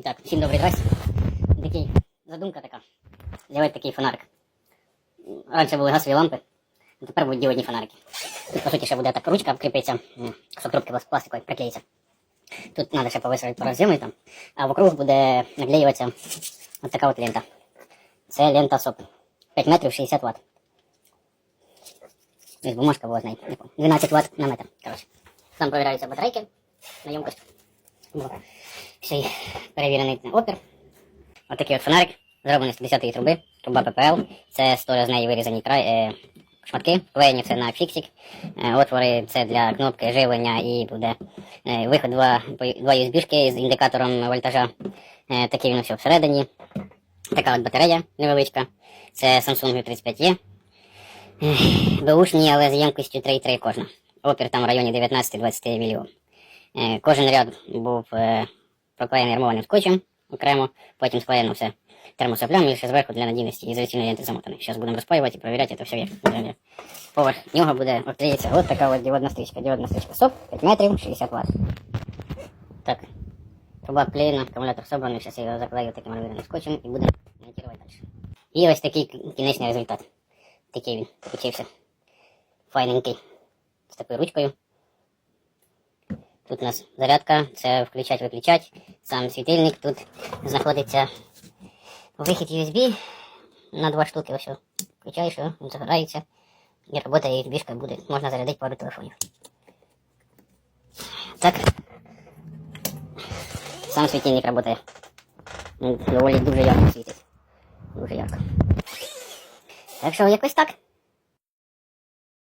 І так, всім добрий. Такий задумка така. Зробити такий фонарик. Раніше були газові лампи, а тепер будуть діодні фонарики. Тут, по суті, ще буде така ручка кріпиться, кусок трубки плас- пластикової приклеїться. Тут треба ще повисити пару роз'єми там, а вокруг буде наклеюватися от така от лента. Це лента СОП. 5 метрів 60 Вт. Бумажка була з неї. 12 Вт на метр. Коротше. Там провіряються батарейки на ємкость. Бо Ще й перевірений опір. Отакий от фонарик, зроблений з 50 труби, труба ППЛ. Це стоя з неї вирізані край, е, шматки, вклеєні все на фіксик. Е, отвори це для кнопки живлення і буде е, виход два, два USB-шки з індикатором вольтажа. Е, такий він все всередині. Така от батарея невеличка. Це Samsung 35E. Беушні, але з ємкістю 3,3 кожна. Опір там в районі 19-20 мільйон. Кожен ряд був е, проклеєний армованим скотчем окремо, потім склеєно все термосоплям і ще зверху для надійності ізоляційної ленти замотаний. Зараз будемо розпаювати і перевіряти це все вверх. Далі. Поверх нього буде обклеїться от така от діодна стрічка. Діодна стрічка СОП, 5 метрів, 60 Вт. Так. Труба обклеєна, акумулятор собраний, зараз я його заклею таким армованим скотчем і будемо монтувати далі. І ось такий кінечний результат. Такий він получився. Файненький. З такою ручкою. Тут у нас зарядка, це включать-виключать. Сам світильник. Тут знаходиться вихід USB на два штуки. Ось. Включаєш він загорається. І робота і бішка буде. Можна зарядити пару телефонів. Так. Сам світильник працює. Доволі дуже ярко світить. Дуже ярко. Так що якось так.